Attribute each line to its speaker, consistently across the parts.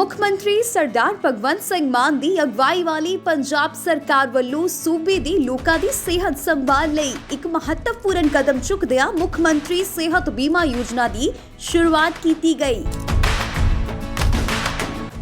Speaker 1: ਮੁੱਖ ਮੰਤਰੀ ਸਰਦਾਰ ਭਗਵੰਤ ਸਿੰਘ ਮਾਨ ਦੀ ਅਗਵਾਈ ਵਾਲੀ ਪੰਜਾਬ ਸਰਕਾਰ ਵੱਲੋਂ ਸੂਬੇ ਦੀ ਲੋਕਾਂ ਦੀ ਸਿਹਤ ਸੰਭਾਲ ਲਈ ਇੱਕ ਮਹੱਤਵਪੂਰਨ ਕਦਮ ਚੁੱਕਦਿਆਂ ਮੁੱਖ ਮੰਤਰੀ ਸਿਹਤ ਬੀਮਾ ਯੋਜਨਾ ਦੀ ਸ਼ੁਰੂਆਤ ਕੀਤੀ ਗਈ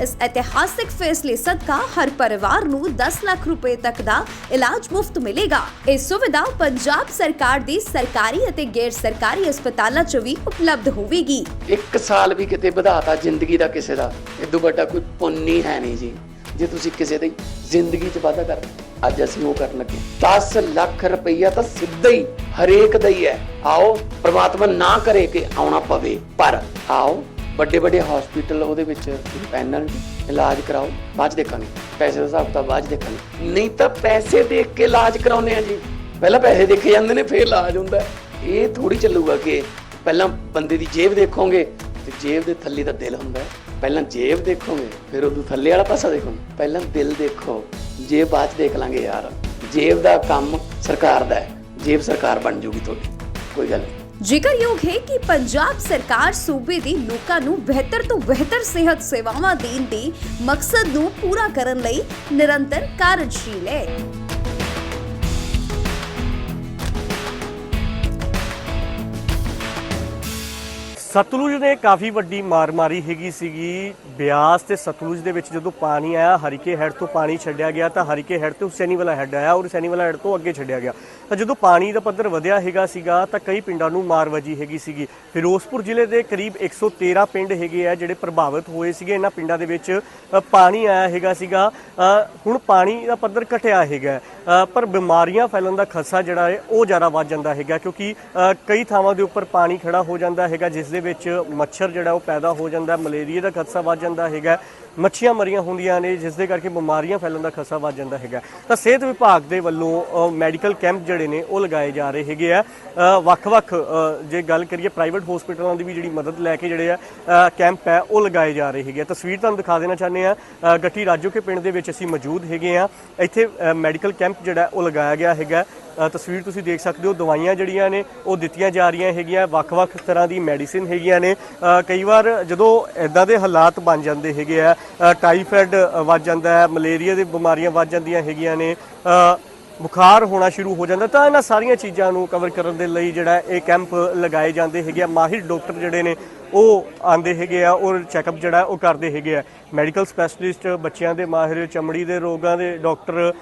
Speaker 1: ਇਸ ਇਤਿਹਾਸਿਕ ਫੈਸਲੇ ਸਦਕਾ ਹਰ ਪਰਿਵਾਰ ਨੂੰ 10 ਲੱਖ ਰੁਪਏ ਤੱਕ ਦਾ ਇਲਾਜ ਮੁਫਤ ਮਿਲੇਗਾ। ਇਹ ਸੁਵਿਧਾ ਪੰਜਾਬ ਸਰਕਾਰ ਦੇ ਸਰਕਾਰੀ ਅਤੇ ਗੈਰ ਸਰਕਾਰੀ ਹਸਪਤਾਲਾਂ 'ਚ ਵੀ ਉਪਲਬਧ ਹੋਵੇਗੀ।
Speaker 2: ਇੱਕ ਸਾਲ ਵੀ ਕਿਤੇ ਵਧਾਤਾ ਜ਼ਿੰਦਗੀ ਦਾ ਕਿਸੇ ਦਾ। ਇਦੋਂ ਵੱਡਾ ਕੋਈ ਪੁੰਨ ਹੀ ਹੈ ਨਹੀਂ ਜੀ। ਜੇ ਤੁਸੀਂ ਕਿਸੇ ਦੀ ਜ਼ਿੰਦਗੀ 'ਚ ਵਾਧਾ ਕਰ ਅੱਜ ਅਸੀਂ ਉਹ ਕਰਨ ਲੱਗੇ। 10 ਲੱਖ ਰੁਪਈਆ ਤਾਂ ਸਿੱਧਾ ਹੀ ਹਰੇਕ ਦਾ ਹੀ ਹੈ। ਆਓ, ਪ੍ਰਮਾਤਮਾ ਨਾ ਕਰੇ ਕਿ ਆਉਣਾ ਪਵੇ, ਪਰ ਆਓ ਵੱਡੇ ਵੱਡੇ ਹਸਪੀਟਲ ਉਹਦੇ ਵਿੱਚ ਪੈਨਲ ਇਲਾਜ ਕਰਾਓ, ਬਾਅਦ 'ਚ ਦੇਖਾਂਗੇ। ਪੈਸੇ ਦਾ ਹਿਸਾਬ ਤਾਂ ਬਾਅਦ 'ਚ ਦੇਖਾਂਗੇ। ਨਹੀਂ ਤਾਂ ਪੈਸੇ ਦੇਖ ਕੇ ਇਲਾਜ ਕਰਾਉਨੇ ਆ ਜੀ। ਪਹਿਲਾਂ ਪੈਸੇ ਦੇਖੇ ਜਾਂਦੇ ਨੇ, ਫਿਰ ਇਲਾਜ ਹੁੰਦਾ। ਇਹ ਥੋੜੀ ਚੱਲੂਗਾ ਕਿ ਪਹਿਲਾਂ ਬੰਦੇ ਦੀ ਜੇਬ ਦੇਖੋਗੇ, ਤੇ ਜੇਬ ਦੇ ਥੱਲੇ ਦਾ ਦਿਲ ਹੁੰਦਾ। ਪਹਿਲਾਂ ਜੇਬ ਦੇਖੋਗੇ, ਫਿਰ ਉਦੋਂ ਥੱਲੇ ਵਾਲਾ ਪਾਸਾ ਦੇਖੋਗੇ। ਪਹਿਲਾਂ ਦਿਲ ਦੇਖੋ ਜੇਬ ਬਾਅਦ 'ਚ ਦੇਖ ਲਾਂਗੇ ਯਾਰ। ਜੇਬ ਦਾ ਕੰਮ ਸਰਕਾਰ ਦਾ ਹੈ। ਜੇਬ ਸਰਕਾਰ ਬਣ ਜੂਗੀ ਤੁਹਾਡੀ। ਕੋਈ ਗੱਲ ਨਹੀਂ।
Speaker 1: ਜ਼ਿਕਰਯੋਗ ਹੈ ਕਿ ਪੰਜਾਬ ਸਰਕਾਰ ਸੂਬੇ ਦੇ ਲੋਕਾਂ ਨੂੰ ਬਿਹਤਰ ਤੋਂ ਬਿਹਤਰ ਸਿਹਤ ਸੇਵਾਵਾਂ ਦੇਣ ਦੇ ਮਕਸਦ ਨੂੰ ਪੂਰਾ ਕਰਨ ਲਈ ਨਿਰੰਤਰ ਕਾਰਜਸ਼ੀਲ ਹੈ।
Speaker 3: ਸਤਲੁਜ ਨੇ ਕਾਫੀ ਵੱਡੀ ਮਾਰ ਮਾਰੀ ਹੈਗੀ ਸੀਗੀ। ਬਿਆਸ ਤੇ ਸਤਲੁਜ ਦੇ ਵਿੱਚ ਜਦੋਂ ਪਾਣੀ ਆਇਆ, ਹਰੀਕੇ ਹੈਡ ਤੋਂ ਪਾਣੀ ਛੱਡਿਆ ਗਿਆ ਤਾਂ ਹਰੀਕੇ ਹੈਡ ਤੋਂ ਹੁਸੈਨੀ ਵਾਲਾ ਹੈਡ ਆਇਆ ਔਰ ਹੁਸੈਨੀ ਵਾਲਾ ਹੈਡ ਤੋਂ ਅੱਗੇ ਛੱਡਿਆ ਗਿਆ। ਤਾਂ ਜਦੋਂ ਪਾਣੀ ਦਾ ਪੱਧਰ ਵਧਿਆ ਹੈਗਾ ਸੀਗਾ ਤਾਂ ਕਈ ਪਿੰਡਾਂ ਨੂੰ ਮਾਰ ਵਜੀ ਹੈਗੀ ਸੀਗੀ। ਫਿਰੋਜ਼ਪੁਰ ਜ਼ਿਲ੍ਹੇ ਦੇ ਕਰੀਬ 113 ਪਿੰਡ ਹੈਗੇ ਆ ਜਿਹੜੇ ਪ੍ਰਭਾਵਿਤ ਹੋਏ ਸੀਗੇ। ਇਹਨਾਂ ਪਿੰਡਾਂ ਦੇ ਵਿੱਚ ਪਾਣੀ ਆਇਆ ਹੈਗਾ ਸੀਗਾ। ਹੁਣ ਪਾਣੀ ਦਾ ਪੱਧਰ ਘਟਿਆ ਹੈਗਾ। ਪਰ ਬਿਮਾਰੀਆਂ ਫੈਲਣ ਦਾ ਖਸਾ ਜਿਹੜਾ ਹੈ, ਉਹ ਜ਼ਿਆਦਾ ਵੱਧ ਜਾਂਦਾ ਹੈਗਾ ਕਿਉਂਕਿ ਕਈ ਥਾਵਾਂ ਦੇ ਉੱਪਰ ਪਾਣੀ ਖੜਾ ਹੋ ਜਾਂਦਾ ਹੈਗਾ, ਜਿਸ ਦੇ ਦੇ ਵਿੱਚ ਮੱਛਰ ਜਿਹੜਾ ਉਹ ਪੈਦਾ ਹੋ ਜਾਂਦਾ ਮਲੇਰੀਆ ਦਾ ਖਦਸ਼ਾ ਵੱਧ ਜਾਂਦਾ ਹੈਗਾ ਮੱਛੀਆਂ ਮਰੀਆਂ ਹੁੰਦੀਆਂ ਨੇ, ਜਿਸ ਦੇ ਕਰਕੇ ਬਿਮਾਰੀਆਂ ਫੈਲਣ ਦਾ ਖਦਸ਼ਾ ਵੱਧ ਜਾਂਦਾ ਹੈਗਾ ਤਾਂ ਸਿਹਤ ਵਿਭਾਗ ਦੇ ਵੱਲੋਂ ਮੈਡੀਕਲ ਕੈਂਪ ਜਿਹੜੇ ਨੇ, ਉਹ ਲਗਾਏ ਜਾ ਰਹੇ ਹੈਗੇ ਆ। ਵੱਖ-ਵੱਖ ਜੇ ਗੱਲ ਕਰੀਏ ਪ੍ਰਾਈਵੇਟ ਹਸਪੀਟਲਾਂ ਦੀ ਵੀ ਜਿਹੜੀ ਮਦਦ ਲੈ ਕੇ ਜਿਹੜੇ ਆ ਕੈਂਪ ਹੈ, ਉਹ ਲਗਾਏ ਜਾ ਰਹੇ ਹੈਗੇ ਆ। ਤਸਵੀਰ ਤੁਹਾਨੂੰ ਦਿਖਾ ਦੇਣਾ ਚਾਹੁੰਦੇ ਆ। ਗੱਟੀ ਗੱਟੀ ਰਾਜੋਕੇ ਪਿੰਡ ਦੇ ਵਿੱਚ ਅਸੀਂ ਮੌਜੂਦ ਹੈਗੇ ਆ। ਇੱਥੇ ਮੈਡੀਕਲ ਕੈਂਪ ਜਿਹੜਾ ਉਹ ਲਗਾਇਆ ਗਿਆ ਹੈਗਾ ਤਸਵੀਰ ਤੁਸੀਂ ਦੇਖ ਸਕਦੇ ਹੋ ਦਵਾਈਆਂ ਜਿਹੜੀਆਂ ਨੇ ਉਹ ਦਿੱਤੀਆਂ ਜਾ ਰਹੀਆਂ ਹੈਗੀਆਂ ਵੱਖ-ਵੱਖ ਤਰ੍ਹਾਂ ਦੀ ਮੈਡੀਸਿਨ ਹੈਗੀਆਂ ਨੇ। ਕਈ ਵਾਰ ਜਦੋਂ ਇਦਾਂ ਦੇ ਹਾਲਾਤ ਬਣ ਜਾਂਦੇ ਹੈਗੇ ਆ ਅ, ਟਾਈਫਾਇਡ ਅ, ਵੱਧ ਜਾਂਦਾ ਹੈ ਮਲੇਰੀਆ ਦੀ ਬਿਮਾਰੀਆਂ ਵੱਧ ਜਾਂਦੀਆਂ ਹੈਗੀਆਂ ਨੇ ਬੁਖਾਰ ਹੋਣਾ ਸ਼ੁਰੂ ਹੋ ਜਾਂਦਾ ਤਾਂ ਇਹਨਾਂ ਸਾਰੀਆਂ ਚੀਜ਼ਾਂ ਨੂੰ ਕਵਰ ਕਰਨ ਦੇ ਲਈ ਜਿਹੜਾ ਇਹ ਕੈਂਪ ਲਗਾਏ ਜਾਂਦੇ ਹੈਗੇ ਆ। ਮਾਹਿਰ ਡਾਕਟਰ ਜਿਹੜੇ ਨੇ ਉਹ ਆਂਦੇ ਹੈਗੇ ਆ ਔਰ ਚੈੱਕਅਪ ਜਿਹੜਾ ਉਹ ਕਰਦੇ ਹੈਗੇ ਆ। ਮੈਡੀਕਲ ਸਪੈਸ਼ਲਿਸਟ, ਬੱਚਿਆਂ ਦੇ ਮਾਹਿਰ, ਚਮੜੀ ਦੇ ਰੋਗਾਂ ਦੇ ਡਾਕਟਰ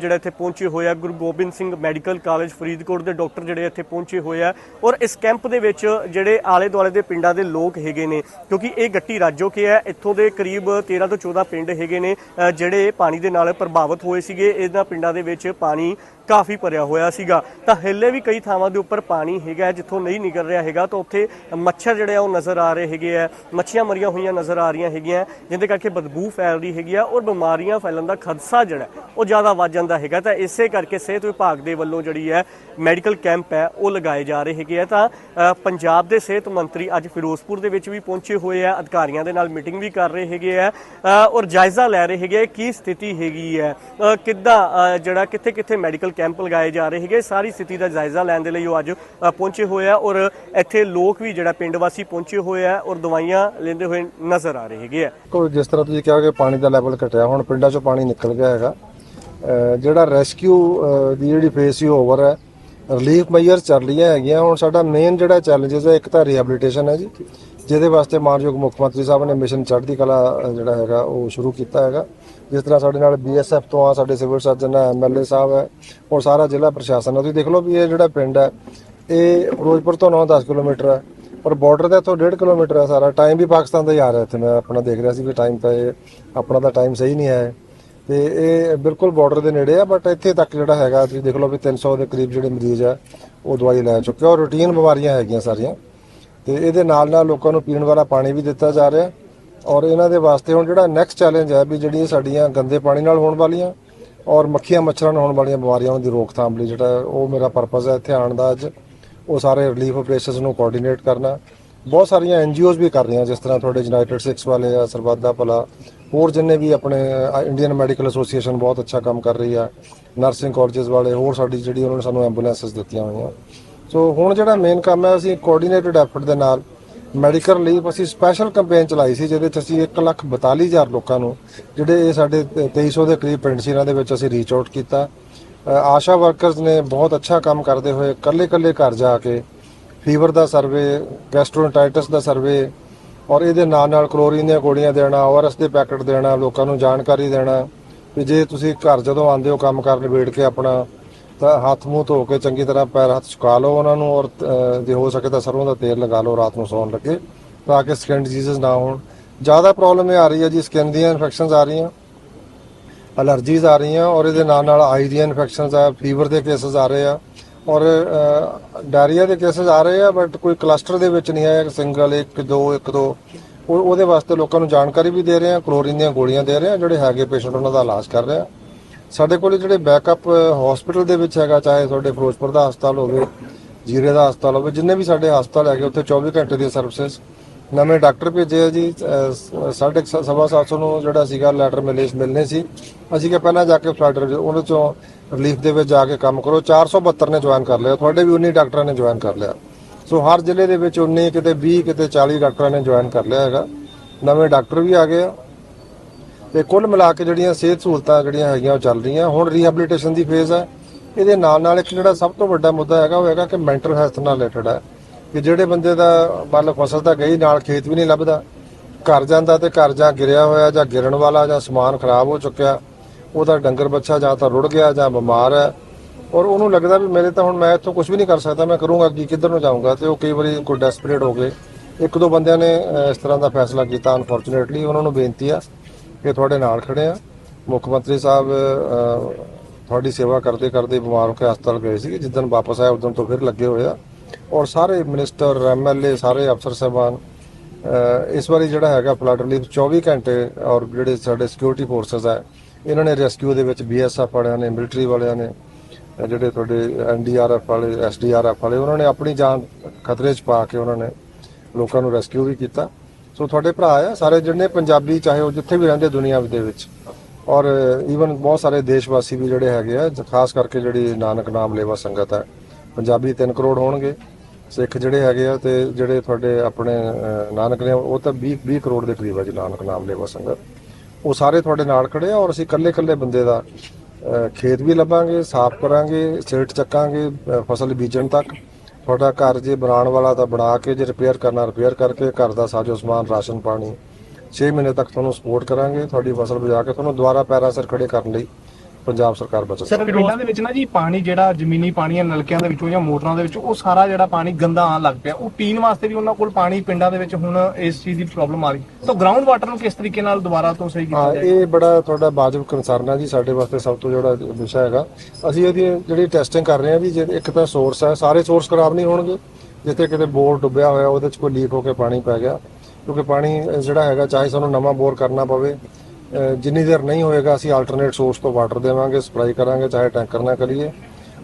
Speaker 3: ਜਿਹੜਾ ਇੱਥੇ ਪਹੁੰਚੇ ਹੋਏ ਆ, ਗੁਰੂ ਗੋਬਿੰਦ ਸਿੰਘ ਮੈਡੀਕਲ ਕਾਲਜ, ਫਰੀਦਕੋਟ ਦੇ ਡਾਕਟਰ ਜਿਹੜੇ ਇੱਥੇ ਪਹੁੰਚੇ ਹੋਏ ਆ। ਔਰ ਇਸ ਕੈਂਪ ਦੇ ਵਿੱਚ ਜਿਹੜੇ ਆਲੇ ਦੁਆਲੇ ਦੇ ਪਿੰਡਾਂ ਦੇ ਲੋਕ ਹੈਗੇ ਨੇ, ਕਿਉਂਕਿ ਇਹ ਗੱਟੀ ਰਾਜੋ ਕੇ ਹੈ ਇੱਥੋਂ ਦੇ ਕਰੀਬ 13 ਤੋਂ 14 ਪਿੰਡ ਹੈਗੇ ਨੇ ਜਿਹੜੇ ਪਾਣੀ ਦੇ ਨਾਲ ਪ੍ਰਭਾਵਿਤ ਹੋਏ ਸੀਗੇ। ਇਹਨਾਂ ਪਿੰਡਾਂ ਦੇ ਵਿੱਚ ਪਾਣੀ ਕਾਫੀ ਭਰਿਆ ਹੋਇਆ ਸੀਗਾ। ਤਾਂ ਹੇਲੇ ਵੀ ਕਈ ਥਾਵਾਂ ਦੇ ਉੱਪਰ ਪਾਣੀ ਹੈਗਾ, ਜਿੱਥੋਂ ਨਹੀਂ ਨਿਕਲ ਰਿਹਾ ਹੈਗਾ, ਤਾਂ ਉੱਥੇ ਮੱਛਰ ਜਿਹੜੇ ਆ ਉਹ ਨਜ਼ਰ ਆ ਰਹੇ ਹੈਗੇ ਆ। ਮੱਛੀਆਂ ਮਰੀਆਂ ਹੋਈਆਂ ਨਜ਼ਰ ਆ ਰਹੀਆਂ ਹੈਗੀਆਂ, ਜਿੰਦੇ ਕਰਕੇ ਬਦਬੂ ਫੈਲ ਰਹੀ ਹੈਗੀ ਆ ਔਰ ਬਿਮਾਰੀਆਂ ਫੈਲਣ ਦਾ ਖਦਸ਼ਾ ਜਿਹੜਾ ਉਹ ਜ਼ਿਆਦਾ ਵੱਧ ਜਾਂਦਾ ਹੈਗਾ। ਤਾਂ ਇਸੇ ਕਰਕੇ ਸਿਹਤ ਵਿਭਾਗ ਦੇ ਵੱਲੋਂ ਜਿਹੜੀ ਹੈ, ਮੈਡੀਕਲ ਕੈਂਪ ਹੈ, ਉਹ ਲਗਾਏ ਜਾ ਰਹੇ ਹੈਗੇ ਆ। ਤਾਂ ਪੰਜਾਬ ਦੇ ਸਿਹਤ ਮੰਤਰੀ ਅੱਜ ਫਿਰੋਜ਼ਪੁਰ ਦੇ ਵਿੱਚ ਵੀ ਪਹੁੰਚੇ ਹੋਏ ਆ। ਅਧਿਕਾਰੀਆਂ ਦੇ ਨਾਲ ਮੀਟਿੰਗ ਵੀ ਕਰ ਰਹੇ ਹੈਗੇ ਆ। ਔਰ ਜਾਇਜ਼ਾ ਲੈ ਰਹੇ ਹੈਗੇ ਆ। ਕੀ ਸਥਿਤੀ ਹੈਗੀ ਹੈ? ਕਿੱਦਾਂ ਜਿਹੜਾ ਕਿੱਥੇ ਕਿੱਥੇ ਮੈਡੀਕਲ ਕੈਂਪ ਲਗਾਏ ਜਾ ਰਹੇ ਹੈਗੇ, ਸਾਰੀ ਸਥਿਤੀ ਦਾ ਜਾਇਜ਼ਾ ਲੈਣ ਦੇ ਲਈ ਉਹ ਅੱਜ ਪਹੁੰਚੇ ਹੋਏ ਆ। ਔਰ ਇੱਥੇ ਲੋਕ ਵੀ ਜਿਹੜਾ ਪਿੰਡ ਵਾਸੀ ਪਹੁੰਚੇ ਹੋਏ ਆ ਔਰ ਦਵਾਈਆਂ ਲੈਂਦੇ ਹੋਏ ਨਜ਼ਰ ਆ ਰਹੇ ਹੈਗੇ ਆ।
Speaker 4: ਜਿਸ ਤਰ੍ਹਾਂ ਤੁਸੀਂ ਕਿਹਾ ਕਿ ਪਾਣੀ ਦਾ ਲੈਵਲ ਘਟਿਆ, ਹੁਣ ਪਿੰਡਾਂ 'ਚੋਂ ਪਾਣੀ ਨਿਕਲ ਗਿਆ ਹੈਗਾ। ਜਿਹੜਾ ਰੈਸਕਿਊ ਦੀ ਜਿਹੜੀ ਫੇਸ ਸੀ ਓਵਰ ਹੈ। ਰਿਲੀਫ ਮੈਜਰ ਚੱਲ ਰਹੀਆਂ ਹੈਗੀਆਂ। ਹੁਣ ਸਾਡਾ ਮੇਨ ਜਿਹੜਾ ਚੈਲੰਜਸ ਹੈ, ਇੱਕ ਤਾਂ ਰੀਹੈਬਿਲਿਟੇਸ਼ਨ ਹੈ ਜੀ, ਜਿਹਦੇ ਵਾਸਤੇ ਮਾਨਯੋਗ ਮੁੱਖ ਮੰਤਰੀ ਸਾਹਿਬ ਨੇ ਮਿਸ਼ਨ ਚੜ੍ਹਦੀ ਕਲਾ ਜਿਹੜਾ ਹੈਗਾ, ਉਹ ਸ਼ੁਰੂ ਕੀਤਾ ਹੈਗਾ। ਜਿਸ ਤਰ੍ਹਾਂ ਸਾਡੇ ਨਾਲ ਬੀਐਸਐਫ ਤੋਂ ਆ, ਸਾਡੇ ਸਿਵਲ ਸਰਜਨ ਹੈ ਐਮਐਲਏ ਸਾਹਿਬ ਹੈ, ਔਰ ਸਾਰਾ ਜ਼ਿਲ੍ਹਾ ਪ੍ਰਸ਼ਾਸਨ ਹੈ। ਤੁਸੀਂ ਦੇਖ ਲਓ ਵੀ ਇਹ ਜਿਹੜਾ ਪਿੰਡ ਹੈ, ਇਹ ਫਿਰੋਜ਼ਪੁਰ ਤੋਂ 9-10 ਕਿਲੋਮੀਟਰ ਹੈ। ਪਰ ਬਾਰਡਰ ਦਾ ਇੱਥੋਂ 1.5 ਕਿਲੋਮੀਟਰ ਹੈ ਸਾਰਾ। ਟਾਈਮ ਵੀ ਪਾਕਿਸਤਾਨ ਦਾ ਹੀ ਆ ਰਿਹਾ ਇੱਥੇ। ਮੈਂ ਆਪਣਾ ਦੇਖ ਰਿਹਾ ਸੀ ਵੀ ਟਾਈਮ ਤਾਂ ਇਹ ਆਪਣਾ ਤਾਂ ਟਾਈਮ ਸਹੀ ਨਹੀਂ ਹੈ ਤੇ ਇਹ ਬਿਲਕੁਲ ਬਾਰਡਰ ਦੇ ਨੇੜੇ ਆ ਬਟ ਇੱਥੇ ਤੱਕ ਜਿਹੜਾ ਹੈਗਾ, ਤੁਸੀਂ ਦੇਖ ਲਓ ਵੀ 300 ਦੇ ਕਰੀਬ ਜਿਹੜੇ ਮਰੀਜ਼ ਆ, ਉਹ ਦਵਾਈ ਲੈ ਚੁੱਕੇ ਆ। ਔਰ ਰੂਟੀਨ ਬਿਮਾਰੀਆਂ ਹੈਗੀਆਂ ਸਾਰੀਆਂ। ਤੇ ਇਹਦੇ ਨਾਲ ਨਾਲ ਲੋਕਾਂ ਨੂੰ ਪੀਣ ਵਾਲਾ ਪਾਣੀ ਵੀ ਦਿੱਤਾ ਜਾ ਰਿਹਾ। ਔਰ ਇਹਨਾਂ ਦੇ ਵਾਸਤੇ ਹੁਣ ਜਿਹੜਾ ਨੈਕਸਟ ਚੈਲੰਜ ਹੈ ਵੀ ਜਿਹੜੀਆਂ ਸਾਡੀਆਂ ਗੰਦੇ ਪਾਣੀ ਨਾਲ ਹੋਣ ਵਾਲੀਆਂ ਔਰ ਮੱਖੀਆਂ ਮੱਛਰਾਂ ਨਾਲ ਹੋਣ ਵਾਲੀਆਂ ਬਿਮਾਰੀਆਂ ਉਹਨਾਂ ਦੀ ਰੋਕਥਾਮ ਲਈ ਜਿਹੜਾ ਉਹ ਮੇਰਾ ਪਰਪਸ ਹੈ ਇੱਥੇ ਆਉਣ ਦਾ ਅੱਜ। ਉਹ ਸਾਰੇ ਰਿਲੀਫ ਆਪਰੇਸ਼ਨਸ ਨੂੰ ਕੋਆਰਡੀਨੇਟ ਕਰਨਾ। ਬਹੁਤ ਸਾਰੀਆਂ ਐਨਜੀਓਜ਼ ਵੀ ਕਰ ਰਹੀਆਂ, ਜਿਸ ਤਰ੍ਹਾਂ ਤੁਹਾਡੇ ਯੂਨਾਈਟਿਡ ਸਿਕਸ ਵਾਲੇ ਆ, ਸਰਬੱਤ ਭਲਾ। ਹੋਰ ਜਿੰਨੇ ਵੀ ਆਪਣੇ ਇੰਡੀਅਨ ਮੈਡੀਕਲ ਐਸੋਸੀਏਸ਼ਨ ਬਹੁਤ ਅੱਛਾ ਕੰਮ ਕਰ ਰਹੀ ਆ ਨਰਸਿੰਗ ਕਾਲਜਸ ਵਾਲੇ, ਹੋਰ ਸਾਡੀ ਜਿਹੜੀ ਉਹਨਾਂ ਨੇ ਸਾਨੂੰ ਐਂਬੂਲੈਂਸਸ ਦਿੱਤੀਆਂ ਹੋਈਆਂ। ਸੋ ਹੁਣ ਜਿਹੜਾ ਮੇਨ ਕੰਮ ਹੈ, ਅਸੀਂ ਕੋਆਰਡੀਨੇਟਡ ਐਫਰਟ ਦੇ ਨਾਲ ਮੈਡੀਕਲ ਰਿਲੀਫ ਅਸੀਂ ਸਪੈਸ਼ਲ ਕੈਂਪੇਨ ਚਲਾਈ ਸੀ, ਜਿਹਦੇ ਚ ਅਸੀਂ 142000 ਲੋਕਾਂ ਨੂੰ, ਜਿਹੜੇ ਇਹ ਸਾਡੇ 2300 ਦੇ ਕਰੀਬ ਪਿੰਡ ਸੀ, ਇਹਨਾਂ ਦੇ ਵਿੱਚ ਅਸੀਂ ਰੀਚ ਆਊਟ ਕੀਤਾ। ਆਸ਼ਾ ਵਰਕਰਸ ਨੇ ਬਹੁਤ ਅੱਛਾ ਕੰਮ ਕਰਦੇ ਹੋਏ ਕੱਲੇ-ਕੱਲੇ ਘਰ ਜਾ ਕੇ ਫੀਵਰ ਦਾ ਸਰਵੇ ਗੈਸਟ੍ਰੋਇੰਟਾਈਟਿਸ ਦਾ ਸਰਵੇ ਔਰ ਇਹਦੇ ਨਾਲ ਨਾਲ ਕਲੋਰੀਨ ਦੀਆਂ ਗੋਲੀਆਂ ਦੇਣਾ ਓਆਰਐਸ ਦੇ ਪੈਕਟ ਦੇਣਾ, ਲੋਕਾਂ ਨੂੰ ਜਾਣਕਾਰੀ ਦੇਣਾ ਵੀ ਜੇ ਤੁਸੀਂ ਘਰ ਜਦੋਂ ਆਉਂਦੇ ਹੋ ਕੰਮ ਕਰਨ ਵੇੜ ਕੇ ਆਪਣਾ ਤਾਂ ਹੱਥ ਮੂੰਹ ਧੋ ਕੇ ਚੰਗੀ ਤਰ੍ਹਾਂ ਪੈਰ ਹੱਥ ਸੁਕਾ ਲਓ ਉਹਨਾਂ ਨੂੰ ਔਰ ਜੇ ਹੋ ਸਕੇ ਤਾਂ ਸਰੋਂ ਦਾ ਤੇਲ ਲਗਾ ਲਓ ਰਾਤ ਨੂੰ ਸੌਣ ਲੱਗੇ ਤਾਂ ਕਿ ਸਕਿਨ ਡਿਜੀਜ਼ ਨਾ ਹੋਣ। ਜ਼ਿਆਦਾ ਪ੍ਰੋਬਲਮ ਇਹ ਆ ਰਹੀ ਹੈ ਜੀ ਸਕਿਨ ਦੀਆਂ ਇਨਫੈਕਸ਼ਨਸ ਆ ਰਹੀਆਂ। ਅਲਰਜੀਜ਼ ਆ ਰਹੀਆਂ ਔਰ ਇਹਦੇ ਨਾਲ ਨਾਲ ਆਈ ਦੀਆਂ ਇਨਫੈਕਸ਼ਨਸ ਆ ਫੀਵਰ ਦੇ ਕੇਸਸ ਆ ਰਹੇ ਆ। ਔਰ ਡਾਇਰੀਆ ਦੇ ਕੇਸਸ ਆ ਰਹੇ ਆ ਬਟ ਕੋਈ ਕਲਸਟਰ ਦੇ ਵਿੱਚ ਨਹੀਂ ਆਇਆ ਸਿੰਗਲ ਇੱਕ, ਦੋ ਇੱਕ, ਦੋ। ਉਹ, ਉਹਦੇ ਵਾਸਤੇ ਲੋਕਾਂ ਨੂੰ ਜਾਣਕਾਰੀ ਵੀ ਦੇ ਰਹੇ ਆ ਕਲੋਰੀਨ ਦੀਆਂ ਗੋਲੀਆਂ ਦੇ ਰਹੇ ਆ, ਜਿਹੜੇ ਹੈਗੇ ਪੇਸ਼ੈਂਟ ਉਹਨਾਂ ਦਾ ਇਲਾਜ ਕਰ ਰਹੇ ਆ। ਸਾਡੇ ਕੋਲ ਜਿਹੜੇ ਬੈਕਅਪ ਹਸਪੀਟਲ ਦੇ ਵਿੱਚ ਹੈਗਾ, ਚਾਹੇ ਤੁਹਾਡੇ ਫਿਰੋਜ਼ਪੁਰ ਦਾ ਹਸਪਤਾਲ ਹੋਵੇ, ਜੀਰੇ ਦਾ ਹਸਪਤਾਲ ਹੋਵੇ, ਜਿੰਨੇ ਵੀ ਸਾਡੇ ਹਸਪਤਾਲ ਹੈਗੇ, ਉੱਥੇ 24 ਘੰਟੇ ਦੀਆਂ ਸਰਵਿਸਿਜ਼ ਨਵੇਂ ਡਾਕਟਰ ਭੇਜੇ ਆ ਜੀ ਅਹ, ਸਾਢੇ ਕੁ ਸ- ਸਵਾ ਸੱਤ ਸੌ ਨੂੰ ਜਿਹੜਾ ਸੀਗਾ ਲੈਟਰ ਮਿਲੇ ਮਿਲਨੇ ਸੀ। ਅਸੀਂ ਕਿ ਪਹਿਲਾਂ ਜਾ ਕੇ ਫਲੱਡ ਉਹਦੇ ਚੋਂ ਰਿਲੀਫ ਦੇ ਵਿੱਚ ਜਾ ਕੇ ਕੰਮ ਕਰੋ। 472 ਨੇ ਜੁਆਇਨ ਕਰ ਲਿਆ। ਤੁਹਾਡੇ ਵੀ 19 ਡਾਕਟਰਾਂ ਨੇ ਜੁਆਇਨ ਕਰ ਲਿਆ। ਸੋ ਹਰ ਜ਼ਿਲ੍ਹੇ ਦੇ ਵਿੱਚ 19 ਕਿਤੇ 20 ਕਿਤੇ 40 ਡਾਕਟਰਾਂ ਨੇ ਜੁਆਇਨ ਕਰ ਲਿਆ ਹੈਗਾ। ਨਵੇਂ ਡਾਕਟਰ ਵੀ ਆ ਗਏ ਆ। ਤੇ ਕੁੱਲ ਮਿਲਾ ਕੇ ਜਿਹੜੀਆਂ ਸਿਹਤ ਸਹੂਲਤਾਂ ਜਿਹੜੀਆਂ ਹੈਗੀਆਂ ਉਹ ਚੱਲ ਰਹੀਆਂ। ਹੁਣ ਰੀਹੈਬਿਲਿਟੇਸ਼ਨ ਦੀ ਫੇਜ਼ ਹੈ ਇਹਦੇ ਨਾਲ ਨਾਲ ਇੱਕ ਜਿਹੜਾ ਸਭ ਤੋਂ ਵੱਡਾ ਮੁੱਦਾ ਹੈਗਾ ਉਹ ਹੈਗਾ ਕਿ ਮੈਂਟਲ ਹੈਲਥ ਨਾਲ ਰਿਲੇਟਡ ਹੈ ਕਿ ਜਿਹੜੇ ਬੰਦੇ ਦਾ ਮਤਲਬ ਫਸਲ ਤਾਂ ਗਈ, ਨਾਲ ਖੇਤ ਵੀ ਨਹੀਂ ਲੱਭਦਾ, ਘਰ ਜਾਂਦਾ ਤੇ ਘਰ ਜਾਂ ਗਿਰਿਆ ਹੋਇਆ ਜਾਂ ਗਿਰਨ ਵਾਲਾ ਜਾਂ ਸਮਾਨ ਖਰਾਬ ਹੋ ਚੁੱਕਿਆ, ਉਹਦਾ ਡੰਗਰ ਬੱਚਾ ਜਾਂ ਤਾਂ ਰੁੜ ਗਿਆ ਜਾਂ ਬਿਮਾਰ ਹੈ। ਔਰ ਉਹਨੂੰ ਲੱਗਦਾ ਵੀ ਮੇਰੇ ਤਾਂ ਹੁਣ ਮੈਂ ਇੱਥੋਂ ਕੁਝ ਵੀ ਨਹੀਂ ਕਰ ਸਕਦਾ, ਮੈਂ ਕਰੂੰਗਾ ਕੀ, ਕਿੱਧਰ ਨੂੰ ਜਾਊਂਗਾ? ਤੇ ਉਹ ਕਈ ਵਾਰੀ ਕੋਈ ਡੈਸਪਰੇਟ ਹੋ ਗਏ। ਇੱਕ ਦੋ ਬੰਦਿਆਂ ਨੇ ਇਸ ਤਰ੍ਹਾਂ ਦਾ ਫੈਸਲਾ ਕੀਤਾ ਅਨਫੋਰਚੂਨੇਟਲੀ ਉਹਨਾਂ ਨੂੰ ਬੇਨਤੀ ਆ ਕਿ ਤੁਹਾਡੇ ਨਾਲ ਖੜੇ ਆ। ਮੁੱਖ ਮੰਤਰੀ ਸਾਹਿਬ ਤੁਹਾਡੀ ਸੇਵਾ ਕਰਦੇ ਕਰਦੇ ਬਿਮਾਰ ਹੋ ਕੇ ਹਸਪਤਾਲ ਗਏ ਸੀ ਜਿੱਦਣ ਵਾਪਸ ਆਏ ਉਦੋਂ ਤੋਂ ਫਿਰ ਲੱਗੇ ਹੋਏ ਆ। ਔਰ ਸਾਰੇ ਮਿਨਿਸਟਰ ਐਮਐਲਏ ਸਾਰੇ ਅਫਸਰ ਸਾਹਿਬਾਨ ਇਸ ਵਾਰੀ ਜਿਹੜਾ ਹੈਗਾ ਫਲੱਡ ਰਿਲੀਫ 24 ਘੰਟੇ ਔਰ ਜਿਹੜੇ ਸਾਡੇ ਸਿਕਿਉਰਿਟੀ ਫੋਰਸਸ ਆ, ਇਹਨਾਂ ਨੇ ਰੈਸਕਿਊ ਦੇ ਵਿੱਚ ਬੀਐਸਐਫ ਵਾਲਿਆਂ ਨੇ ਮਿਲਟਰੀ ਵਾਲਿਆਂ ਨੇ ਜਿਹੜੇ ਤੁਹਾਡੇ ਐਨਡੀਆਰਐਫ ਵਾਲੇ ਐਸਡੀਆਰਐਫ ਵਾਲੇ, ਉਹਨਾਂ ਨੇ ਆਪਣੀ ਜਾਨ ਖਤਰੇ 'ਚ ਪਾ ਕੇ ਉਹਨਾਂ ਨੇ ਲੋਕਾਂ ਨੂੰ ਰੈਸਕਿਊ ਵੀ ਕੀਤਾ। ਸੋ ਤੁਹਾਡੇ ਭਰਾ ਆ, ਸਾਰੇ ਜਿਹੜੇ ਪੰਜਾਬੀ ਚਾਹੇ ਉਹ ਜਿੱਥੇ ਵੀ ਰਹਿੰਦੇ ਦੁਨੀਆ ਦੇ ਵਿੱਚ, ਔਰ ਈਵਨ ਬਹੁਤ ਸਾਰੇ ਦੇਸ਼ ਵਾਸੀ ਵੀ ਜਿਹੜੇ ਹੈਗੇ ਆ, ਖਾਸ ਕਰਕੇ ਜਿਹੜੀ ਨਾਨਕ ਨਾਮ ਲੇਵਾ ਸੰਗਤ ਹੈ ਪੰਜਾਬੀ 3 ਕਰੋੜ ਹੋਣਗੇ, ਸਿੱਖ ਜਿਹੜੇ ਹੈਗੇ ਆ ਤੇ ਜਿਹੜੇ ਤੁਹਾਡੇ ਆਪਣੇ ਨਾਨਕ ਨੇ, ਉਹ ਤਾਂ 20 20 ਕਰੋੜ ਦੇ ਕਰੀਬ ਆ ਜੀ ਨਾਨਕ ਨਾਮ ਲੇਵਾ ਸੰਗਤ। ਉਹ ਸਾਰੇ ਤੁਹਾਡੇ ਨਾਲ ਖੜੇ ਆ ਔਰ ਅਸੀਂ ਇਕੱਲੇ ਇਕੱਲੇ ਬੰਦੇ ਦਾ ਖੇਤ ਵੀ ਲੱਭਾਂਗੇ, ਸਾਫ਼ ਕਰਾਂਗੇ ਸਿਲਟ ਚੱਕਾਂਗੇ ਫਸਲ ਬੀਜਣ ਤੱਕ। ਤੁਹਾਡਾ ਘਰ ਜੇ ਬਣਾਉਣ ਵਾਲਾ ਤਾਂ ਬਣਾ ਕੇ ਜੇ ਰਿਪੇਅਰ ਕਰਨਾ ਰਿਪੇਅਰ ਕਰਕੇ ਘਰ ਦਾ ਸਾਜੋ ਸਮਾਨ, ਰਾਸ਼ਨ, ਪਾਣੀ 6 ਮਹੀਨੇ ਤੱਕ ਤੁਹਾਨੂੰ ਸਪੋਰਟ ਕਰਾਂਗੇ। ਤੁਹਾਡੀ ਫਸਲ ਬਚਾ ਕੇ ਤੁਹਾਨੂੰ ਦੁਬਾਰਾ ਪੈਰਾਂ ਸਿਰ ਖੜੇ ਕਰਨ ਲਈ ਪੰਜਾਬ ਸਰਕਾਰ ਬਚਤ
Speaker 5: ਸਰ ਪਿੰਡਾਂ ਦੇ ਵਿੱਚ ਨਾ ਜੀ ਪਾਣੀ ਜਿਹੜਾ ਜ਼ਮੀਨੀ ਪਾਣੀ ਹੈ ਨਲਕਿਆਂ ਦੇ ਵਿੱਚੋਂ ਜਾਂ ਮੋਟਰਾਂ ਦੇ ਵਿੱਚੋਂ ਉਹ ਸਾਰਾ ਜਿਹੜਾ ਪਾਣੀ ਗੰਦਾ ਆਉਣ ਲੱਗ ਪਿਆ। ਉਹ ਪੀਣ ਵਾਸਤੇ ਵੀ ਉਹਨਾਂ ਕੋਲ ਪਾਣੀ ਪਿੰਡਾਂ ਦੇ ਵਿੱਚ ਹੁਣ ਇਸ ਚੀਜ਼ ਦੀ ਪ੍ਰੋਬਲਮ ਆ ਰਹੀ। ਤਾਂ ਗਰਾਊਂਡ ਵਾਟਰ ਨੂੰ ਕਿਸ ਤਰੀਕੇ ਨਾਲ ਦੁਬਾਰਾ ਤੋਂ ਸਹੀ ਕੀਤਾ ਜਾਏ
Speaker 4: ਇਹ ਬੜਾ ਤੁਹਾਡਾ ਵਾਜਬ ਕੰਸਰਨ ਹੈ ਜੀ ਸਾਡੇ ਵਾਸਤੇ ਸਭ ਤੋਂ ਜਿਹੜਾ ਵਿਸ਼ਾ ਹੈਗਾ। ਅਸੀਂ ਇਹਦੀ ਜਿਹੜੀ ਟੈਸਟਿੰਗ ਕਰ ਰਹੇ ਹਾਂ ਵੀ ਜੇ ਇੱਕ ਤਾਂ ਸੋਰਸ ਹੈ ਸਾਰੇ ਸੋਰਸ ਖਰਾਬ ਨਹੀਂ ਹੋਣਗੇ। ਜਿੱਥੇ ਕਿਤੇ ਬੋਰ ਡੁੱਬਿਆ ਹੋਇਆ ਉਹਦੇ 'ਚ ਕੋਈ ਲੀਕ ਹੋ ਕੇ ਪਾਣੀ ਪੈ ਗਿਆ। ਕਿਉਂਕਿ ਪਾਣੀ ਜਿਹੜਾ ਹੈਗਾ ਚਾਹੇ ਸਾਨੂੰ ਨਵਾਂ ਬੋਰ ਕਰਨਾ ਪਵੇ ਜਿੰਨੀ ਦੇਰ ਨਹੀਂ ਹੋਏਗਾ, ਅਸੀਂ ਆਲਟਰਨੇਟ ਸੋਰਸ ਤੋਂ ਵਾਟਰ ਦੇਵਾਂਗੇ ਸਪਲਾਈ ਕਰਾਂਗੇ, ਚਾਹੇ ਟੈਂਕਰ ਨਾਲ ਕਰੀਏ।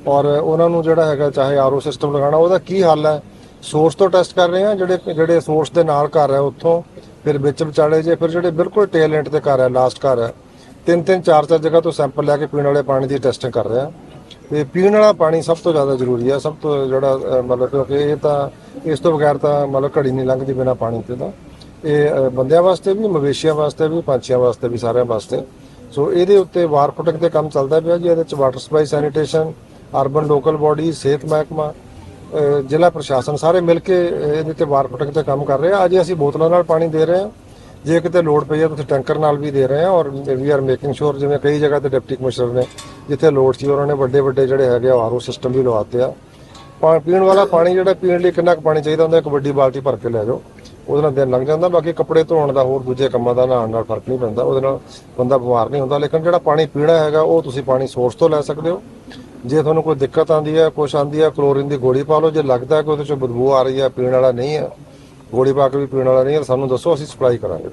Speaker 4: ਔਰ ਉਹਨਾਂ ਨੂੰ ਜਿਹੜਾ ਹੈਗਾ, ਚਾਹੇ ਆਰਓ ਸਿਸਟਮ ਲਗਾਉਣਾ, ਉਹਦਾ ਕੀ ਹੱਲ ਹੈ? ਸੋਰਸ ਤੋਂ ਟੈਸਟ ਕਰ ਰਹੇ ਹਾਂ, ਜਿਹੜੇ ਜਿਹੜੇ ਸੋਰਸ ਦੇ ਨਾਲ ਘਰ ਹੈ ਉੱਥੋਂ, ਫਿਰ ਵਿੱਚ ਵਿਚਾਲੇ ਜੇ, ਫਿਰ ਜਿਹੜੇ ਬਿਲਕੁਲ ਟੇਲ ਐਂਡ ਤੇ ਘਰ ਹੈ ਲਾਸਟ ਘਰ ਹੈ। ਤਿੰਨ ਤਿੰਨ, ਚਾਰ ਚਾਰ ਜਗ੍ਹਾ ਤੋਂ ਸੈਂਪਲ ਲੈ ਕੇ ਪੀਣ ਵਾਲੇ ਪਾਣੀ ਦੀ ਟੈਸਟਿੰਗ ਕਰ ਰਹੇ ਹਾਂ। ਤੇ ਪੀਣ ਵਾਲਾ ਪਾਣੀ ਸਭ ਤੋਂ ਜ਼ਿਆਦਾ ਜ਼ਰੂਰੀ ਹੈ, ਸਭ ਤੋਂ ਜਿਹੜਾ ਮਤਲਬ ਕਿਉਂਕਿ ਇਹ ਤਾਂ, ਇਸ ਤੋਂ ਬਗੈਰ ਤਾਂ ਮਤਲਬ ਘੜੀ ਨਹੀਂ ਲੰਘਦੀ ਬਿਨਾ ਪਾਣੀ ਤੇ ਤਾਂ ਇਹ ਅਹ, ਬੰਦਿਆਂ ਵਾਸਤੇ ਵੀ ਮਵੇਸ਼ੀਆਂ ਵਾਸਤੇ ਵੀ ਪੰਛੀਆਂ ਵਾਸਤੇ ਵੀ ਸਾਰਿਆਂ ਵਾਸਤੇ। ਸੋ ਇਹਦੇ ਉੱਤੇ ਵਾਰ ਫੁਟਕ ਤੇ ਕੰਮ ਚੱਲਦਾ ਪਿਆ ਜੀ। ਇਹਦੇ ਚ water supply sanitation urban local body ਸਿਹਤ ਮਹਿਕਮਾ ਅਹ, ਜ਼ਿਲ੍ਹਾ ਪ੍ਰਸ਼ਾਸਨ ਸਾਰੇ ਮਿਲ ਕੇ ਅਹ, ਇਹਦੇ ਤੇ ਵਾਰ ਫੁਟਕ ਤੇ ਕੰਮ ਕਰ ਰਹੇ ਆ। ਅੱਜ ਅਸੀਂ ਬੋਤਲਾਂ ਨਾਲ ਪਾਣੀ ਦੇ ਰਹੇ ਹਾਂ। ਜੇ ਕਿਤੇ ਲੋੜ ਪਈ ਹੈ ਤਾਂ ਅਸੀਂ ਟੈਂਕਰ ਨਾਲ ਵੀ ਦੇ ਰਹੇ ਹਾਂ। ਔਰ ਵੀ ਆਰ ਮੇਕਿੰਗ ਸ਼ੋਰ ਜਿਵੇਂ ਕਈ ਜਗ੍ਹਾ ਤੇ ਡਿਪਟੀ ਕਮਿਸ਼ਨਰ ਨੇ ਜਿੱਥੇ ਲੋੜ ਸੀ ਉਹਨਾਂ ਨੇ ਵੱਡੇ ਵੱਡੇ ਜਿਹੜੇ ਹੈਗੇ ਆਰਓ ਸਿਸਟਮ ਵੀ ਲਵਾਤੇ ਆ। ਪਾ- ਪੀਣ ਵਾਲਾ ਪਾਣੀ ਜਿਹੜਾ ਪੀਣ ਲਈ ਕਿੰਨਾ ਕੁ ਪਾਣੀ ਚਾਹੀਦਾ ਹੁੰਦਾ ਇੱਕ ਵੱਡੀ ਬਾਲਟੀ ਭਰ ਕੇ ਲੈ ਜਾਓ। ਉਹਦੇ ਨਾਲ ਦਿਨ ਲੰਘ ਜਾਂਦਾ, ਬਾਕੀ ਕੱਪੜੇ ਧੋਣ ਦਾ ਹੋਰ ਦੂਜੇ ਕੰਮਾਂ ਦਾ ਨਹਾਉਣ ਨਾਲ ਫ਼ਰਕ ਨਹੀਂ ਪੈਂਦਾ, ਉਹਦੇ ਨਾਲ ਬੰਦਾ ਬਿਮਾਰ ਨਹੀਂ ਹੁੰਦਾ, ਲੇਕਿਨ ਜਿਹੜਾ ਪਾਣੀ ਪੀਣਾ ਹੈਗਾ, ਉਹ ਤੁਸੀਂ ਪਾਣੀ ਸੋਰਸ ਤੋਂ ਲੈ ਸਕਦੇ ਹੋ। ਜੇ ਤੁਹਾਨੂੰ ਕੋਈ ਦਿੱਕਤ ਆਂਦੀ ਹੈ, ਕੁਛ ਆਂਦੀ ਹੈ ਕਲੋਰੀਨ ਦੀ ਗੋਲੀ ਪਾ ਲਓ, ਜੇ ਲੱਗਦਾ ਕਿ ਉਹਦੇ ਚੋਂ ਬਦਬੂ ਆ ਰਹੀ ਹੈ, ਪੀਣ ਵਾਲਾ ਨਹੀਂ ਹੈ, ਗੋਲੀ ਪਾ ਕੇ ਵੀ ਪੀਣ ਵਾਲਾ ਨਹੀਂ ਹੈ ਸਾਨੂੰ ਦੱਸੋ, ਅਸੀਂ ਸਪਲਾਈ ਕਰਾਂਗੇ।